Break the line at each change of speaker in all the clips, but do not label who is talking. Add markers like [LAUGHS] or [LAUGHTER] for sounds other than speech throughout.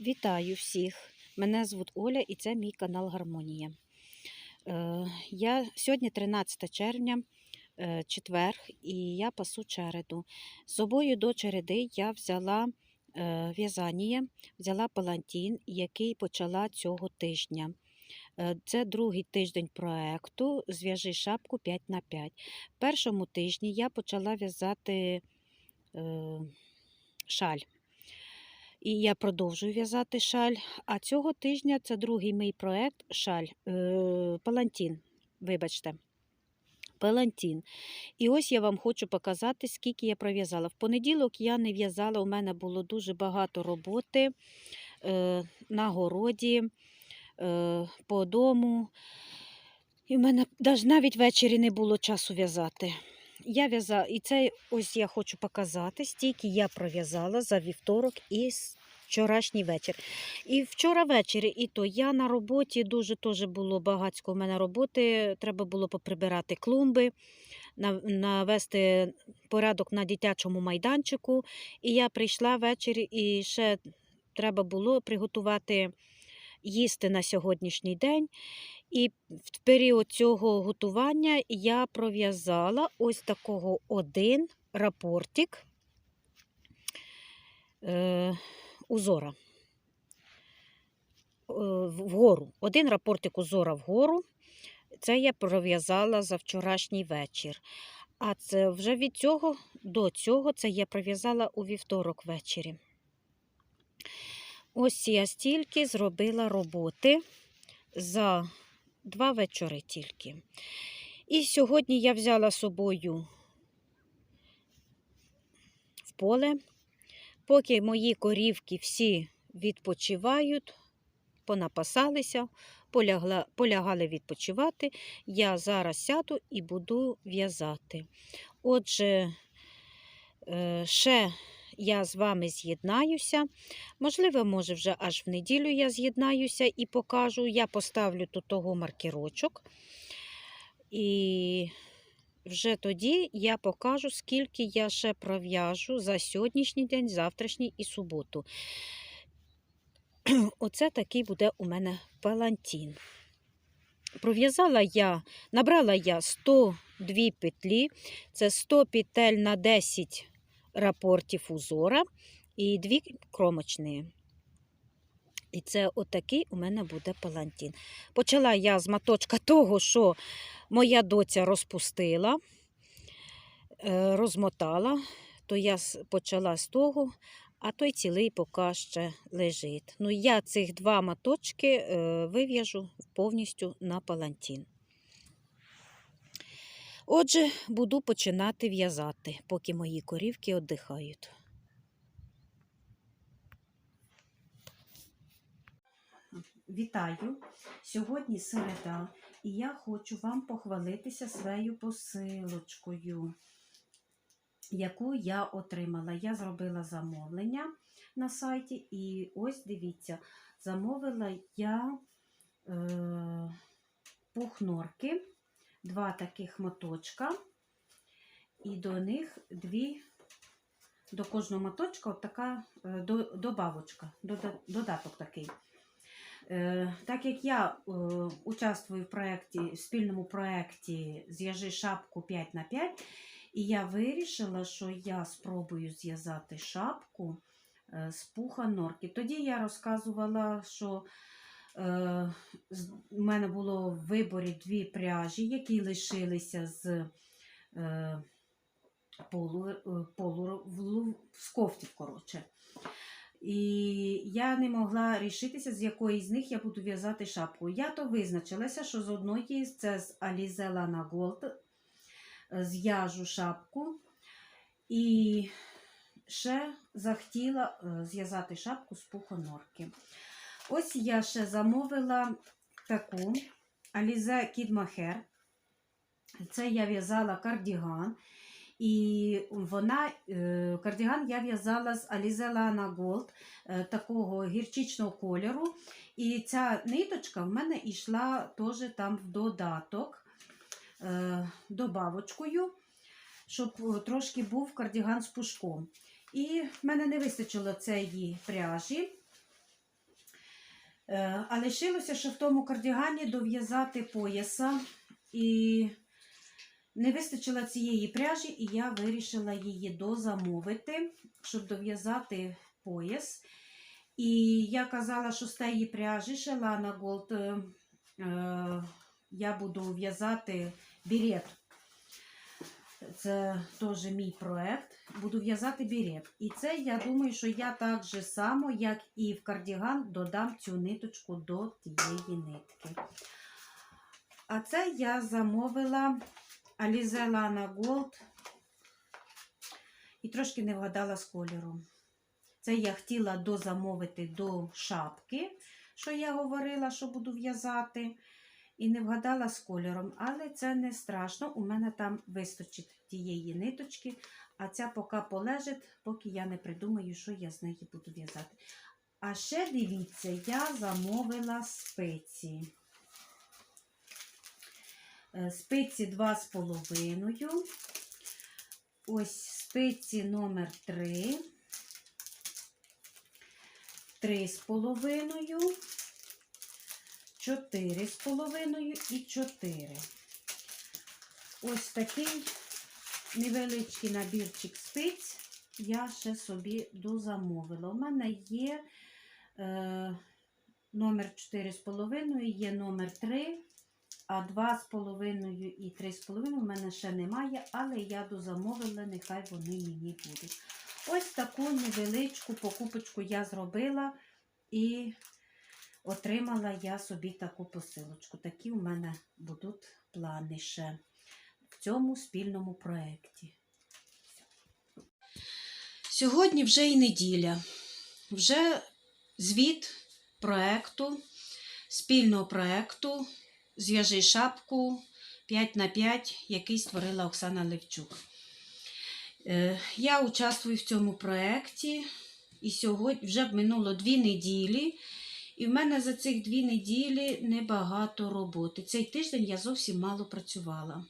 Вітаю всіх! Мене звуть Оля і це мій канал Гармонія. Е, я, сьогодні 13 червня, е, четвер, і я пасу череду. З собою до череди я взяла е, в'язання, взяла палантін, який почала цього тижня. Це другий тиждень проекту Зв'яжи шапку 5 на 5 В першому тижні я почала в'язати шаль. І я продовжую в'язати шаль. А цього тижня це другий мій проєкт шаль. Е, палантін. Вибачте. Палантін. І ось я вам хочу показати, скільки я пров'язала. В понеділок я не в'язала, у мене було дуже багато роботи е, на городі, е, по дому. І в мене навіть ввечері не було часу в'язати. Я в'язала, і це ось я хочу показати, стільки я пров'язала за вівторок і вчорашній вечір. І вчора ввечері, і то я на роботі дуже теж було багатько у мене роботи. Треба було поприбирати клумби, навести порядок на дитячому майданчику. І я прийшла ввечері, і ще треба було приготувати їсти на сьогоднішній день. І в період цього готування я пров'язала ось такого один рапортик е, узора. Е, вгору. Один рапортик узора вгору. Це я пров'язала за вчорашній вечір. А це вже від цього до цього це я пров'язала у вівторок ввечері. Ось я стільки зробила роботи за два вечори тільки. І сьогодні я взяла з собою в поле, поки мої корівки всі відпочивають, понапасалися, полягла, полягали відпочивати, я зараз сяду і буду в'язати. Отже, е, ще я з вами з'єднаюся. Можливо, може, вже аж в неділю я з'єднаюся і покажу. Я поставлю тут того маркерочок. І вже тоді я покажу, скільки я ще пров'яжу за сьогоднішній день, завтрашній і суботу. [CLEARS THROAT] Оце такий буде у мене палантін. Пров'язала я, набрала я 102 петлі, це 100 петель на 10 рапортів узора і дві кромочні. І це отакий у мене буде палантін. Почала я з маточка [LAUGHS] того, що моя доця розпустила, е, розмотала, то я почала з того, а той цілий поки ще лежить. Ну, я цих два маточки е, вив'яжу повністю на палантін. Отже, буду починати в'язати, поки мої корівки віддихають. Вітаю! Сьогодні середа, і я хочу вам похвалитися своєю посилочкою, яку я отримала. Я зробила замовлення на сайті, і ось дивіться, замовила я е, пухнорки, два таких моточка, і до них дві. До кожного моточка от така е, до- добавочка, додаток такий. Е, Так як я е, участвую в проєкті, в спільному проєкті Зв'яжи шапку 5 на 5 і я вирішила, що я спробую зв'язати шапку е, з пуха норки. Тоді я розказувала, що з- мене було в виборі дві пряжі, які лишилися з полу, полу в, лу- з кофтів, коротше. І я не могла рішитися, з якої з них я буду в'язати шапку. Я то визначилася, що з одної це з Alize Lana Gold зв'яжу шапку. І ще захотіла е, зв'язати шапку з пухонорки. Ось я ще замовила таку Alize Kid. Це я в'язала кардіган. І вона, е, кардіган я в'язала з Alize Lana Gold е, такого гірчичного кольору. І ця ниточка в мене йшла теж там в додаток е, добавочкою, щоб трошки був кардіган з пушком. І в мене не вистачило цієї пряжі. Е, А лишилося, що в тому кардігані дов'язати пояса. І не вистачило цієї пряжі, і я вирішила її дозамовити, щоб дов'язати пояс. І я казала, що з тієї пряжі Шелана Голд е, е, я буду в'язати берет. Це теж мій проект. Буду в'язати берет. І це я думаю, що я так же само, як і в кардіган, додам цю ниточку до тієї нитки. А це я замовила Alize Lana Gold і трошки не вгадала з кольором. Це я хотіла дозамовити до шапки, що я говорила, що буду в'язати. І не вгадала з кольором, але це не страшно. У мене там вистачить тієї ниточки, а ця поки полежить, поки я не придумаю, що я з неї буду в'язати. А ще дивіться, я замовила спиці. Е, Спиці 2,5. Ось спиці номер 3. 3,5. 4,5 і 4. Ось такий невеличкий набірчик спиць я ще собі дозамовила. У мене є е, номер 4,5, є номер 3, а 2,5 і 3,5 у мене ще немає, але я дозамовила, нехай вони мені будуть. Ось таку невеличку покупочку я зробила і отримала я собі таку посилочку. Такі у мене будуть плани ще в цьому спільному проєкті. Сьогодні вже і неділя. Вже звіт проєкту, спільного проєкту Зв'яжи шапку 5 на 5, який створила Оксана Левчук. Е, Я участвую в цьому проєкті, і сьогодні вже минуло дві неділі. І в мене за цих дві неділі небагато роботи. Цей тиждень я зовсім мало працювала.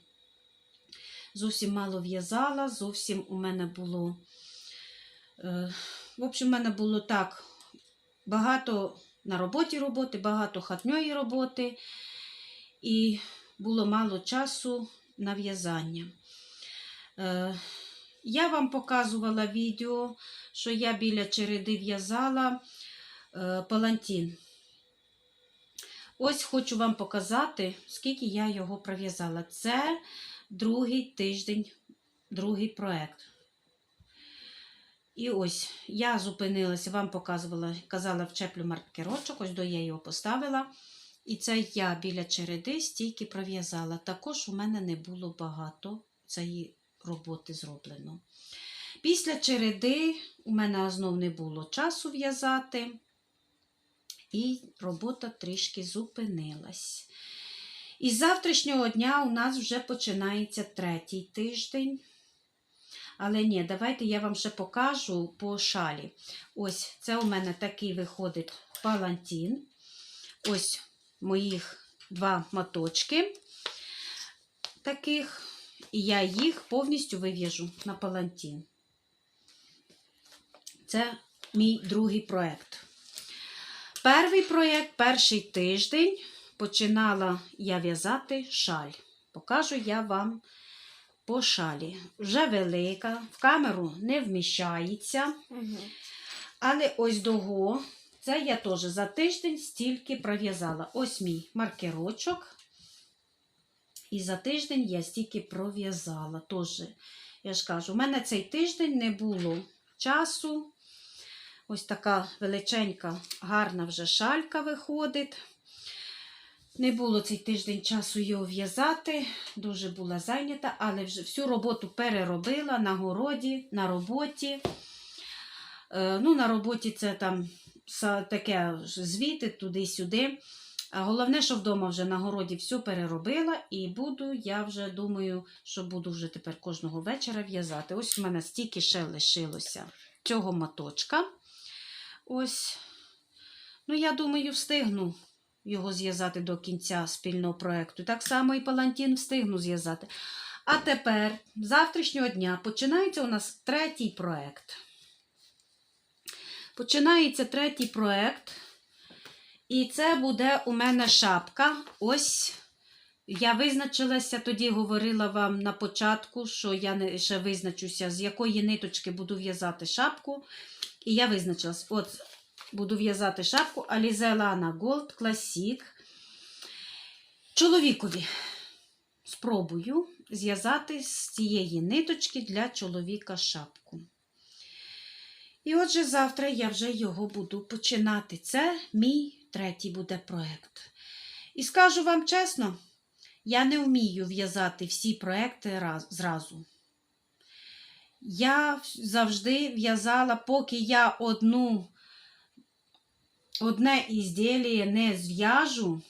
Зовсім мало в'язала, зовсім у мене було. Е, в общем, у мене було так багато на роботі роботи, багато хатньої роботи, і було мало часу на в'язання. Е, я вам показувала відео, що я біля череди в'язала е, палантін. Ось хочу вам показати, скільки я його пров'язала. Це другий тиждень, другий проєкт. І ось я зупинилася, вам показувала, казала, вчеплю маркерочок, ось до я його поставила. І це я біля череди стільки пров'язала. Також у мене не було багато цієї роботи зроблено. Після череди у мене знов не було часу в'язати, і робота трішки зупинилась. І з завтрашнього дня у нас вже починається третій тиждень. Але ні, давайте я вам ще покажу по шалі. Ось це у мене такий виходить палантін. Ось моїх два моточки таких. І я їх повністю вив'яжу на палантін. Це мій другий проєкт. Перший проєкт, перший тиждень починала я в'язати шаль. Покажу я вам по шалі. Вже велика, в камеру не вміщається.
Угу.
Але ось дого, це я теж за тиждень стільки пров'язала. Ось мій маркерочок. І за тиждень я стільки пров'язала. Тож, я ж кажу, у мене цей тиждень не було часу. Ось така величенька, гарна вже шалька виходить. Не було цей тиждень часу його в'язати, дуже була зайнята, але вже всю роботу переробила на городі, на роботі. Е, ну, на роботі це там таке звіти туди-сюди. Головне, що вдома вже на городі все переробила, і буду, я вже думаю, що буду вже тепер кожного вечора в'язати. Ось в мене стільки ще лишилося цього моточка. Ось. Ну, я думаю, встигну його зв'язати до кінця спільного проєкту. Так само і палантін встигну зв'язати. А тепер, завтрашнього дня, починається у нас третій проєкт. Починається третій проєкт. І це буде у мене шапка. Ось я визначилася, тоді говорила вам на початку, що я ще визначуся, з якої ниточки буду в'язати шапку. І я визначилась. От буду в'язати шапку Alize Lana Gold Classic. Чоловікові спробую зв'язати з цієї ниточки для чоловіка шапку. І отже, завтра я вже його буду починати. Це мій третій буде проєкт. І скажу вам чесно, я не вмію в'язати всі проекти раз, зразу. Я завжди в'язала, поки я одну, одне ізділля не зв'яжу,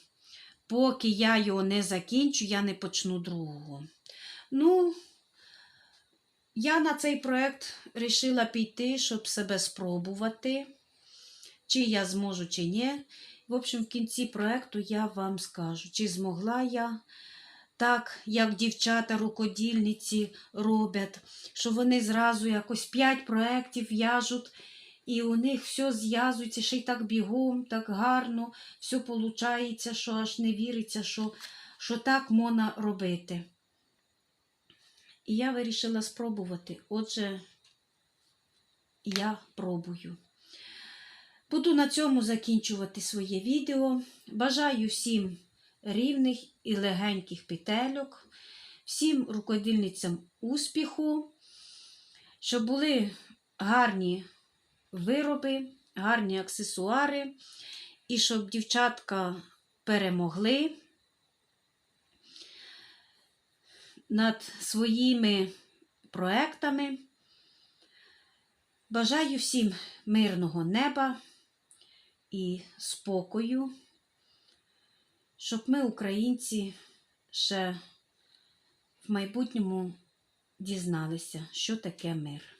поки я його не закінчу, я не почну другого. Ну, я на цей проєкт вирішила піти, щоб себе спробувати, чи я зможу, чи ні. В общем, в кінці проєкту я вам скажу, чи змогла я так, як дівчата-рукодільниці роблять, що вони зразу якось 5 проєктів в'яжуть, і у них все зв'язується, ще й так бігом, так гарно, все виходить, що аж не віриться, що, що так можна робити. І я вирішила спробувати. Отже, я пробую. Буду на цьому закінчувати своє відео. Бажаю всім рівних і легеньких петельок, всім рукодільницям успіху, щоб були гарні вироби, гарні аксесуари, і щоб дівчатка перемогли над своїми проектами. Бажаю всім мирного неба і спокою, щоб ми, українці, ще в майбутньому дізналися, що таке мир.